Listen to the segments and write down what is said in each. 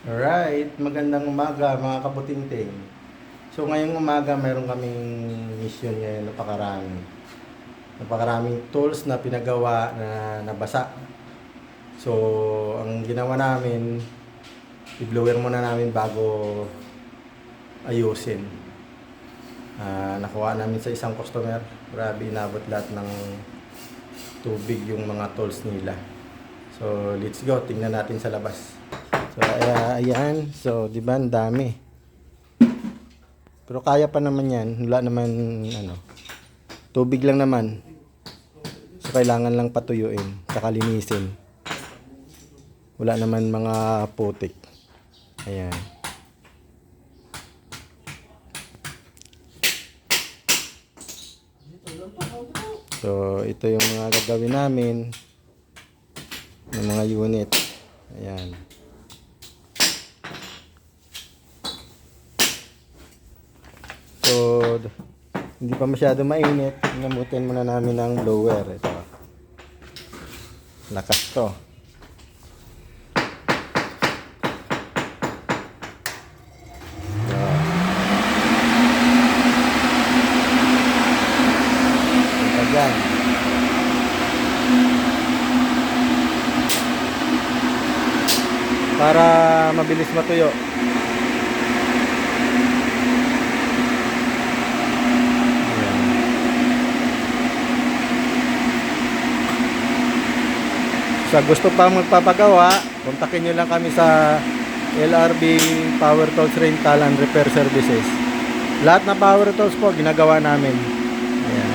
Alright, magandang umaga mga kabutinting. So ngayong umaga meron kaming mission ngayon napakarami. Napakaraming tools na pinagawa na nabasa. So ang ginawa namin, i-blower muna namin bago ayusin. Ah, nakuha namin sa isang customer. Grabe, inabot lahat ng tubig yung mga tools nila. So, let's go. Tingnan natin sa labas. So, ayan. So, di ba, ang dami. Pero kaya pa naman yan. Wala naman, ano, tubig lang naman. So, kailangan lang patuyuin, saka linisin. Wala naman mga putik. Ayan. So, ito yung mga gagawin namin ng mga unit. Ayan. So, hindi pa masyado mainit. Namutin muna namin ng blower. Ito. Lakas to. Para mabilis matuyo. Ayan. Sa gusto pa magpapagawa, kontakin nyo lang kami sa LRB Power Tools Rental and Repair Services. Lahat na power tools po, ginagawa namin. Ayan.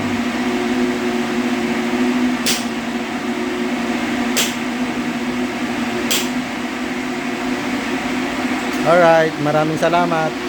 Alright, maraming salamat.